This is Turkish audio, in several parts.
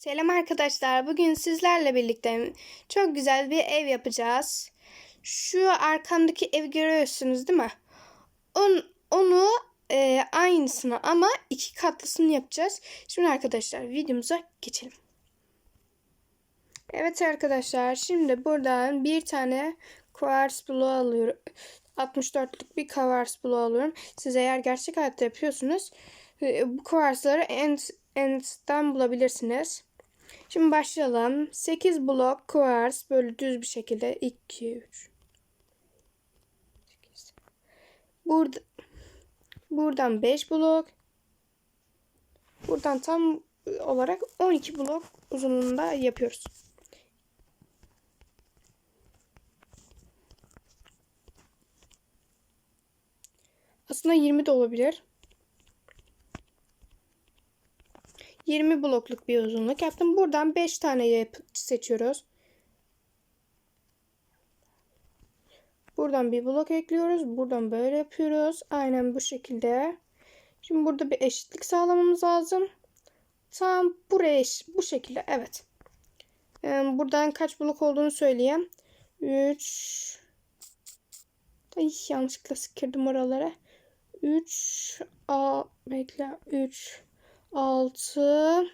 Selam arkadaşlar. Bugün sizlerle birlikte çok güzel bir ev yapacağız. Şu arkamdaki ev görüyorsunuz değil mi? On, onu e, aynısını ama iki katlısını yapacağız. Şimdi arkadaşlar videomuza geçelim. Evet arkadaşlar şimdi buradan bir tane kuvars bloğu alıyorum. 64'lük bir kuvars bloğu alıyorum. Siz eğer gerçek hayatta yapıyorsunuz e, bu kuvarsları end, end'den bulabilirsiniz. Şimdi başlayalım. 8 blok kuvars böyle düz bir şekilde 2 3 8 Burada buradan 5 blok buradan tam olarak 12 blok uzunluğunda yapıyoruz. Aslında 20 de olabilir. 20 blokluk bir uzunluk yaptım. Buradan 5 tane seçiyoruz. Buradan bir blok ekliyoruz. Buradan böyle yapıyoruz. Aynen bu şekilde. Şimdi burada bir eşitlik sağlamamız lazım. Tam buraya bu şekilde. Evet. Yani buradan kaç blok olduğunu söyleyeyim. 3 Ay yanlışlıkla sıkırdım oralara. 3 A bekle 3 6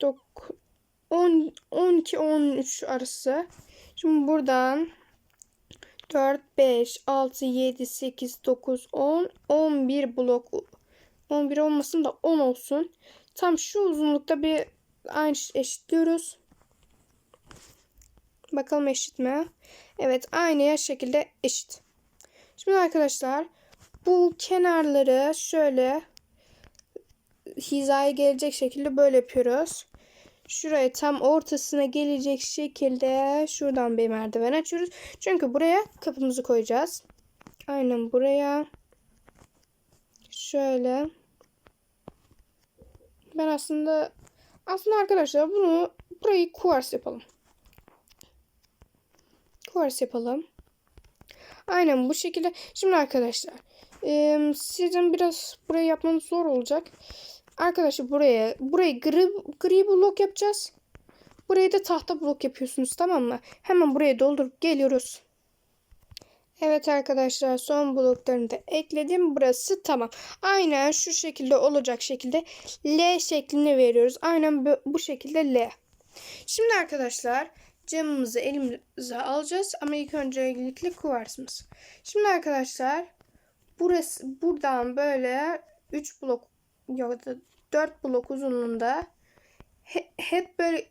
9 10 12 13 arası. Şimdi buradan 4 5 6 7 8 9 10 11 blok 11 olmasın da 10 olsun. Tam şu uzunlukta bir aynı eşitliyoruz. Bakalım eşit mi? Evet aynı şekilde eşit. Şimdi arkadaşlar bu kenarları şöyle hizaya gelecek şekilde böyle yapıyoruz. Şuraya tam ortasına gelecek şekilde şuradan bir merdiven açıyoruz. Çünkü buraya kapımızı koyacağız. Aynen buraya. Şöyle. Ben aslında aslında arkadaşlar bunu burayı kuvars yapalım. Kuvars yapalım. Aynen bu şekilde. Şimdi arkadaşlar e, sizin biraz burayı yapmanız zor olacak. Arkadaşlar buraya burayı gri, gri blok yapacağız. Burayı da tahta blok yapıyorsunuz tamam mı? Hemen buraya doldurup geliyoruz. Evet arkadaşlar son bloklarını da ekledim. Burası tamam. Aynen şu şekilde olacak şekilde L şeklini veriyoruz. Aynen bu, şekilde L. Şimdi arkadaşlar camımızı elimize alacağız. Ama ilk öncelikle kuvarsımız. Şimdi arkadaşlar burası buradan böyle 3 blok ya da 4 blok uzunluğunda hep böyle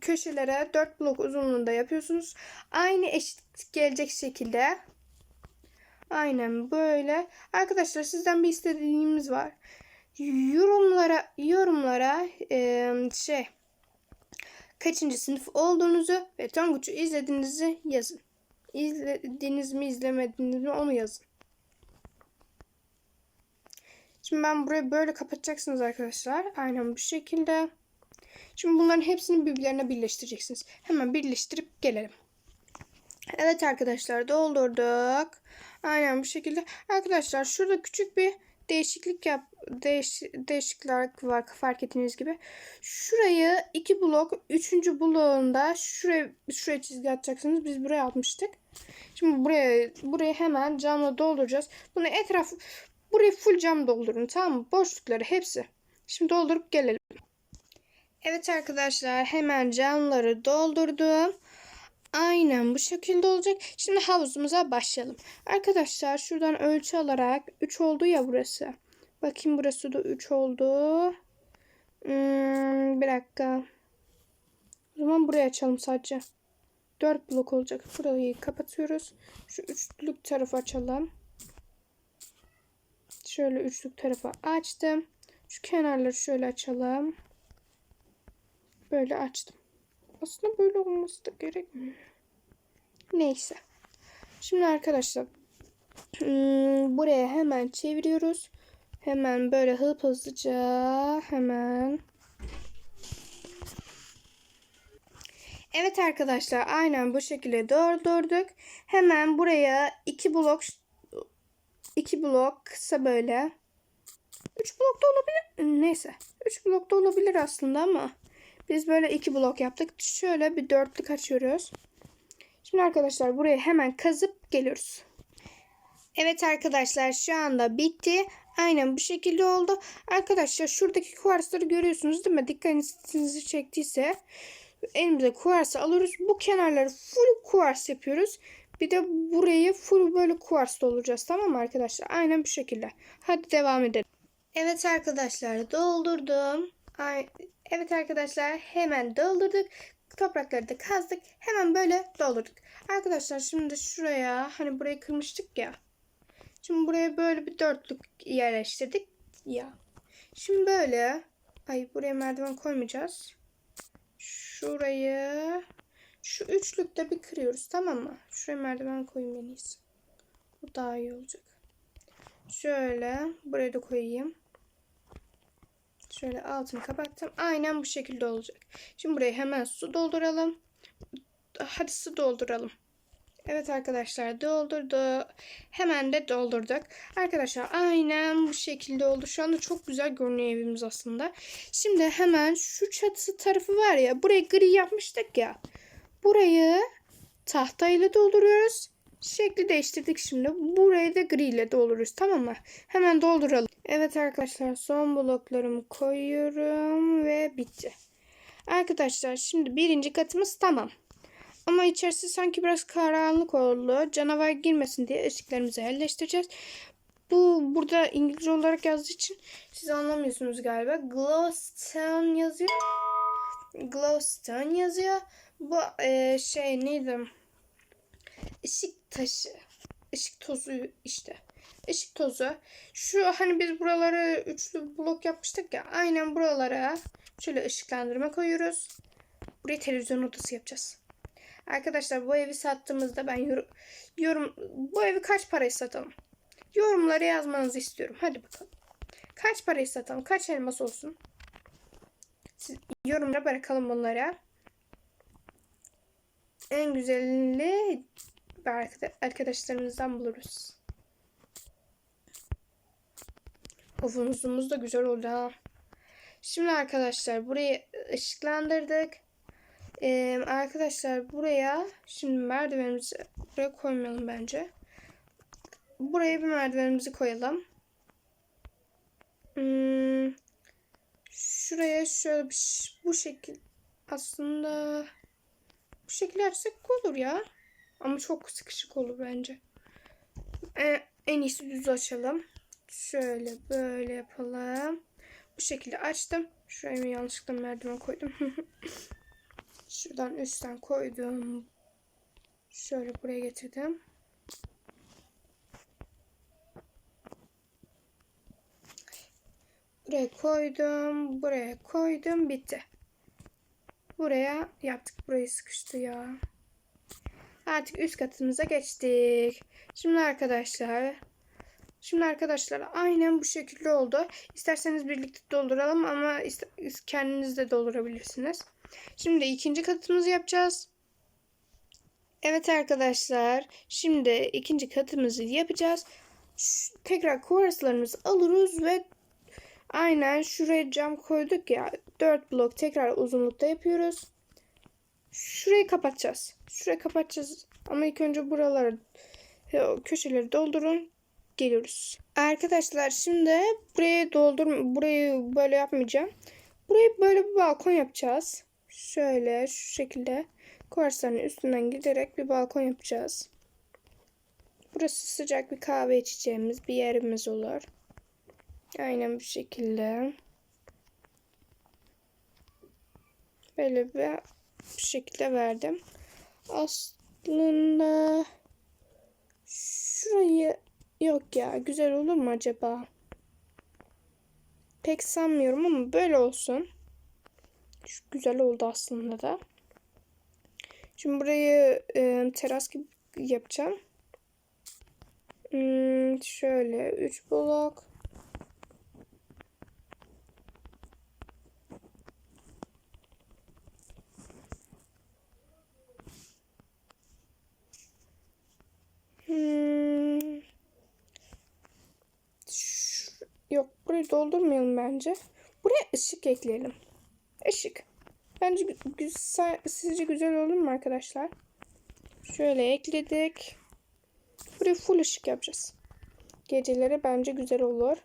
köşelere 4 blok uzunluğunda yapıyorsunuz. Aynı eşit gelecek şekilde. Aynen böyle. Arkadaşlar sizden bir istediğimiz var. Yorumlara yorumlara şey kaçıncı sınıf olduğunuzu ve Tonguç'u izlediğinizi yazın. İzlediniz mi izlemediniz mi onu yazın. Şimdi ben burayı böyle kapatacaksınız arkadaşlar. Aynen bu şekilde. Şimdi bunların hepsini birbirlerine birleştireceksiniz. Hemen birleştirip gelelim. Evet arkadaşlar doldurduk. Aynen bu şekilde. Arkadaşlar şurada küçük bir değişiklik yap değiş, değişiklikler var fark ettiğiniz gibi. Şurayı iki blok, üçüncü bloğunda şuraya şuraya çizgi atacaksınız. Biz buraya atmıştık. Şimdi buraya burayı hemen camla dolduracağız. Bunu etraf burayı full cam doldurun tamam mı? Boşlukları hepsi. Şimdi doldurup gelelim. Evet arkadaşlar hemen camları doldurdum. Aynen bu şekilde olacak. Şimdi havuzumuza başlayalım. Arkadaşlar şuradan ölçü alarak 3 oldu ya burası. Bakayım burası da 3 oldu. Hmm, bir dakika. O zaman buraya açalım sadece. 4 blok olacak. Burayı kapatıyoruz. Şu üçlük tarafı açalım. Şöyle üçlük tarafı açtım. Şu kenarları şöyle açalım. Böyle açtım. Aslında böyle olması da gerekmiyor. Neyse. Şimdi arkadaşlar hmm, buraya hemen çeviriyoruz. Hemen böyle hıp hızlıca hemen. Evet arkadaşlar aynen bu şekilde doldurduk. Hemen buraya iki blok iki blok kısa böyle. Üç blok da olabilir. neyse 3 blok da olabilir aslında ama biz böyle 2 blok yaptık. Şöyle bir dörtlük açıyoruz. Şimdi arkadaşlar buraya hemen kazıp geliyoruz. Evet arkadaşlar şu anda bitti. Aynen bu şekilde oldu. Arkadaşlar şuradaki kuarsları görüyorsunuz değil mi? Dikkatinizi çektiyse elimize kuarsı alıyoruz. Bu kenarları full kuvars yapıyoruz. Bir de burayı full böyle kuvars dolduracağız. Tamam mı arkadaşlar? Aynen bu şekilde. Hadi devam edelim. Evet arkadaşlar doldurdum. Ay, evet arkadaşlar hemen doldurduk. Toprakları da kazdık. Hemen böyle doldurduk. Arkadaşlar şimdi şuraya hani burayı kırmıştık ya. Şimdi buraya böyle bir dörtlük yerleştirdik ya. Şimdi böyle ay buraya merdiven koymayacağız. Şurayı şu üçlükte bir kırıyoruz tamam mı? Şuraya merdiven koyayım en iyisi. Bu daha iyi olacak. Şöyle buraya da koyayım. Şöyle altını kapattım. Aynen bu şekilde olacak. Şimdi buraya hemen su dolduralım. Hadi su dolduralım. Evet arkadaşlar doldurdu. Hemen de doldurduk. Arkadaşlar aynen bu şekilde oldu. Şu anda çok güzel görünüyor evimiz aslında. Şimdi hemen şu çatı tarafı var ya. Burayı gri yapmıştık ya. Burayı tahtayla dolduruyoruz. Şekli değiştirdik şimdi. Burayı da gri ile dolduruyoruz. Tamam mı? Hemen dolduralım. Evet arkadaşlar son bloklarımı koyuyorum ve bitti. Arkadaşlar şimdi birinci katımız tamam. Ama içerisi sanki biraz karanlık oldu. Canavar girmesin diye ışıklarımızı yerleştireceğiz. Bu burada İngilizce olarak yazdığı için siz anlamıyorsunuz galiba. Glowstone yazıyor. Glowstone yazıyor. Bu e, şey neydi? Işık taşı. Işık tozu işte. Işık tozu. Şu hani biz buraları üçlü blok yapmıştık ya. Aynen buralara şöyle ışıklandırma koyuyoruz. Buraya televizyon odası yapacağız. Arkadaşlar bu evi sattığımızda ben yorum, yorum bu evi kaç paraya satalım? Yorumlara yazmanızı istiyorum. Hadi bakalım. Kaç paraya satalım? Kaç elmas olsun? Siz yorumlara bırakalım bunlara. En güzelini arkadaşlarımızdan buluruz. Ovumuzumuz da güzel oldu ha. Şimdi arkadaşlar burayı ışıklandırdık. Ee, arkadaşlar buraya şimdi merdivenimizi buraya koymayalım bence. Buraya bir merdivenimizi koyalım. Hmm, şuraya şöyle bir, bu şekil aslında bu şekilde açsak olur ya. Ama çok sıkışık olur bence. Ee, en iyisi düz açalım. Şöyle böyle yapalım. Bu şekilde açtım. Şuraya yanlışlıkla merdiven koydum. Şuradan üstten koydum. Şöyle buraya getirdim. Buraya koydum. Buraya koydum. Bitti. Buraya yaptık. Burayı sıkıştı ya. Artık üst katımıza geçtik. Şimdi arkadaşlar Şimdi arkadaşlar aynen bu şekilde oldu. İsterseniz birlikte dolduralım ama kendiniz de doldurabilirsiniz. Şimdi ikinci katımızı yapacağız. Evet arkadaşlar. Şimdi ikinci katımızı yapacağız. Şu, tekrar kuvarslarımızı alırız ve aynen şuraya cam koyduk ya. 4 blok tekrar uzunlukta yapıyoruz. Şurayı kapatacağız. Şurayı kapatacağız. Ama ilk önce buraları köşeleri doldurun. Geliyoruz. Arkadaşlar şimdi burayı doldur burayı böyle yapmayacağım. Burayı böyle bir balkon yapacağız. Şöyle şu şekilde kuarsların üstünden giderek bir balkon yapacağız. Burası sıcak bir kahve içeceğimiz bir yerimiz olur. Aynen bu şekilde. Böyle bir bu şekilde verdim. Aslında şurayı yok ya güzel olur mu acaba? Pek sanmıyorum ama böyle olsun. Şu güzel oldu aslında da. Şimdi burayı e, teras gibi yapacağım. Hmm, şöyle 3 blok. Hmm. Yok buraya burayı doldurmayalım bence. Buraya ışık ekleyelim. Işık. Bence gü- güzel, sizce güzel olur mu arkadaşlar? Şöyle ekledik. Buraya full ışık yapacağız. Geceleri bence güzel olur.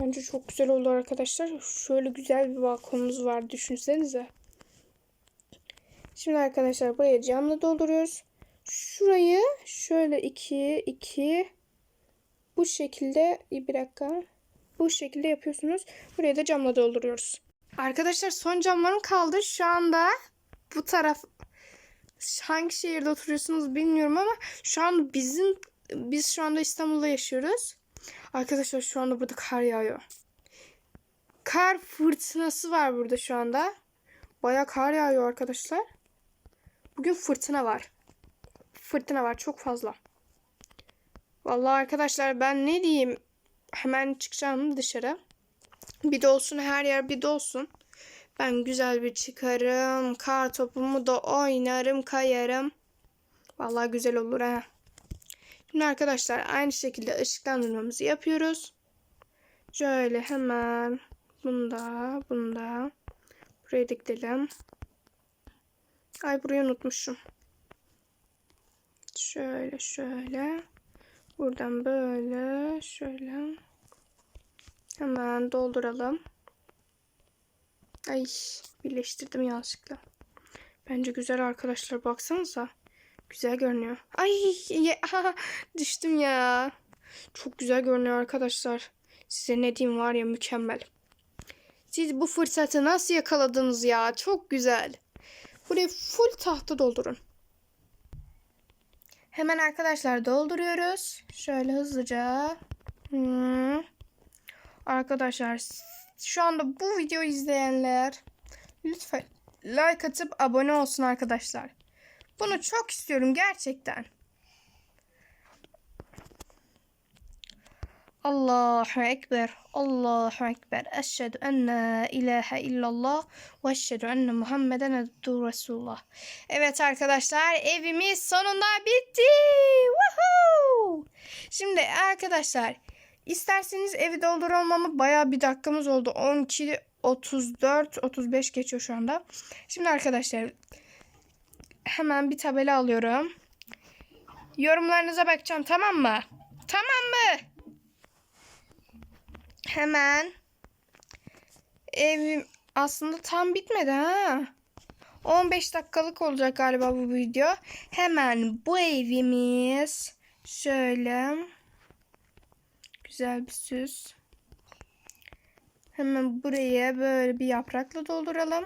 Bence çok güzel oldu arkadaşlar. Şöyle güzel bir balkonumuz var. Düşünsenize. Şimdi arkadaşlar buraya camla dolduruyoruz. Şurayı şöyle iki iki bu şekilde bir dakika bu şekilde yapıyorsunuz. Buraya da camla dolduruyoruz. Arkadaşlar son camlarım kaldı. Şu anda bu taraf hangi şehirde oturuyorsunuz bilmiyorum ama şu an bizim biz şu anda İstanbul'da yaşıyoruz. Arkadaşlar şu anda burada kar yağıyor. Kar fırtınası var burada şu anda. Baya kar yağıyor arkadaşlar. Bugün fırtına var. Fırtına var çok fazla. Vallahi arkadaşlar ben ne diyeyim? Hemen çıkacağım dışarı. Bir de olsun her yer bir de olsun. Ben güzel bir çıkarım. Kar topumu da oynarım, kayarım. Vallahi güzel olur ha. Şimdi arkadaşlar aynı şekilde ışıklandırmamızı yapıyoruz. Şöyle hemen bunda, bunda. Buraya da. Ay burayı unutmuşum. Şöyle şöyle. Buradan böyle şöyle. Hemen dolduralım. Ay birleştirdim yanlışlıkla. Bence güzel arkadaşlar baksanıza. Güzel görünüyor. Ay ye, ha, düştüm ya. Çok güzel görünüyor arkadaşlar. Size ne diyeyim var ya mükemmel. Siz bu fırsatı nasıl yakaladınız ya? Çok güzel. Burayı full tahta doldurun. Hemen arkadaşlar dolduruyoruz. Şöyle hızlıca. Hmm. Arkadaşlar şu anda bu videoyu izleyenler lütfen like atıp abone olsun arkadaşlar. Bunu çok istiyorum gerçekten. Allahu Ekber, Allahu Ekber. Eşhedü en la ilahe illallah ve eşhedü enne Muhammeden abduhu Resulullah. Evet arkadaşlar evimiz sonunda bitti. Woohoo! Şimdi arkadaşlar isterseniz evi doldurmama bayağı bir dakikamız oldu. 12 34 35 geçiyor şu anda. Şimdi arkadaşlar hemen bir tabela alıyorum. Yorumlarınıza bakacağım tamam mı? Tamam mı? Hemen evim aslında tam bitmedi ha. 15 dakikalık olacak galiba bu video. Hemen bu evimiz şöyle güzel bir süs. Hemen buraya böyle bir yaprakla dolduralım.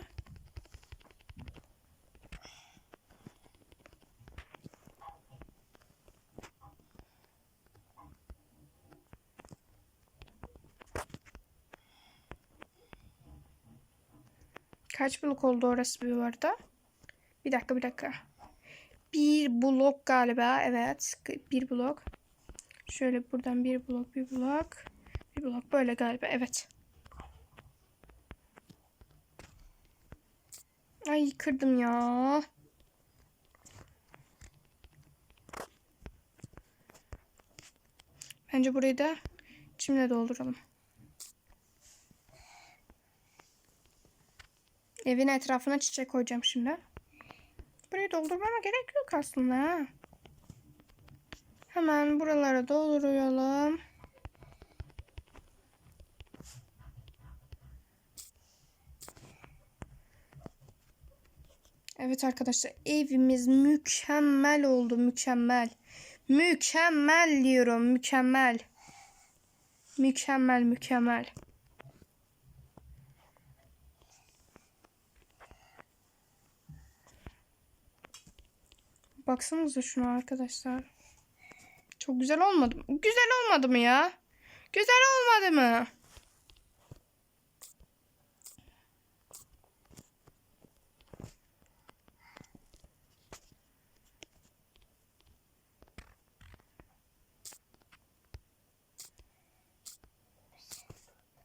Kaç blok oldu orası bir arada? Bir dakika bir dakika. Bir blok galiba. Evet. Bir blok. Şöyle buradan bir blok bir blok. Bir blok böyle galiba. Evet. Ay kırdım ya. Bence burayı da çimle dolduralım. Evin etrafına çiçek koyacağım şimdi. Burayı doldurmama gerek yok aslında. Hemen buralara dolduralım. Evet arkadaşlar evimiz mükemmel oldu mükemmel. Mükemmel diyorum mükemmel. Mükemmel mükemmel. Baksanıza şuna arkadaşlar. Çok güzel olmadı mı? Güzel olmadı mı ya? Güzel olmadı mı?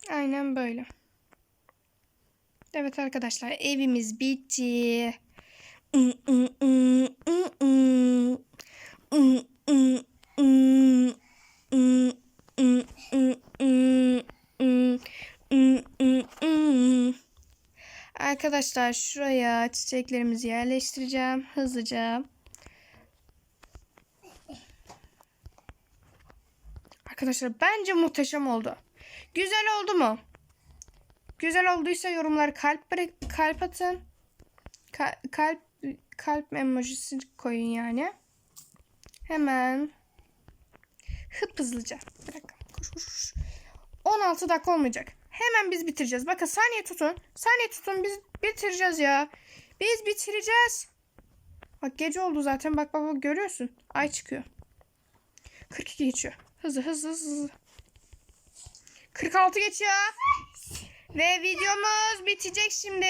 Aynen böyle. Evet arkadaşlar evimiz bitti. Arkadaşlar şuraya çiçeklerimizi yerleştireceğim hızlıca. Arkadaşlar bence muhteşem oldu. Güzel oldu mu? Güzel olduysa yorumlar kalp kalp atın. Kalp kalp emojisi koyun yani. Hemen hıp hızlıca. Bir. Koş, koş, koş. 16 dakika olmayacak. Hemen biz bitireceğiz. Bakın saniye tutun. Saniye tutun biz bitireceğiz ya. Biz bitireceğiz. Bak gece oldu zaten. Bak bak, bak görüyorsun. Ay çıkıyor. 42 geçiyor. Hızlı hızlı hızlı. 46 geçiyor. Ve videomuz bitecek şimdi.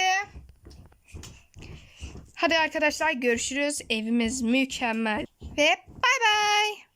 Hadi arkadaşlar görüşürüz. Evimiz mükemmel. Ve bay bay.